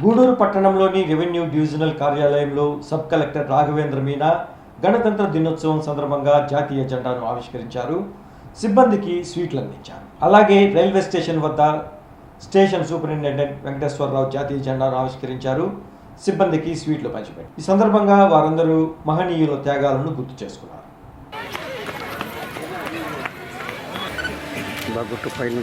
గూడూరు పట్టణంలోని revenue divisional కార్యాలయంలో sub collector Raghavendra Meena గణతంత్ర దినోత్సవం సందర్భంగా జాతీయ జెండాను ఆవిష్కరించారు. సిబ్బందికి స్వీట్లు అందించారు. అలాగే రైల్వే స్టేషన్ వద్ద స్టేషన్ సూపరింటెండెంట్ వెంకటేశ్వరరావు జాతీయ జెండాను ఆవిష్కరించారు. సిబ్బందికి స్వీట్లు పంచిపెట్టారు. ఈ సందర్భంగా వారందరూ మహనీయుల త్యాగాలను గుర్తు చేసుకున్నారు. బాగుట్టు పైన.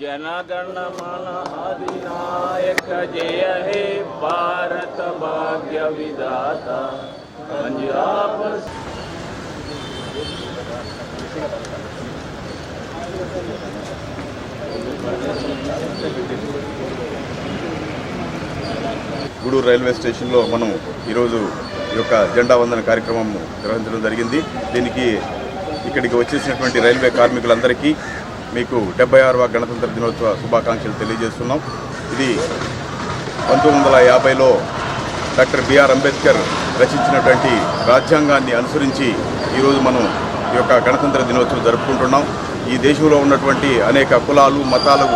जनगण मन अधिनायक जय हे भारत भाग्य विधाता पंजाब గూడూరు రైల్వే స్టేషన్లో మనం ఈరోజు ఈ యొక్క జెండా వందన కార్యక్రమం నిర్వహించడం జరిగింది దీనికి ఇక్కడికి వచ్చేసినటువంటి రైల్వే కార్మికులందరికీ మీకు డెబ్బై ఆరవ గణతంత్ర దినోత్సవ శుభాకాంక్షలు తెలియజేస్తున్నాం. ఇది పంతొమ్మిది వందల యాభైలో డాక్టర్ బిఆర్ అంబేద్కర్ రచించినటువంటి రాజ్యాంగాన్ని అనుసరించి ఈరోజు మనం ఈ యొక్క గణతంత్ర దినోత్సవం జరుపుకుంటున్నాం. ఈ దేశంలో ఉన్నటువంటి అనేక కులాలు మతాలు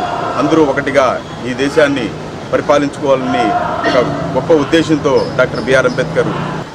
అందరూ ఒకటిగా ఈ దేశాన్ని పరిపాలించుకోవాలని ఒక గొప్ప ఉద్దేశంతో డాక్టర్ బిఆర్ అంబేద్కర్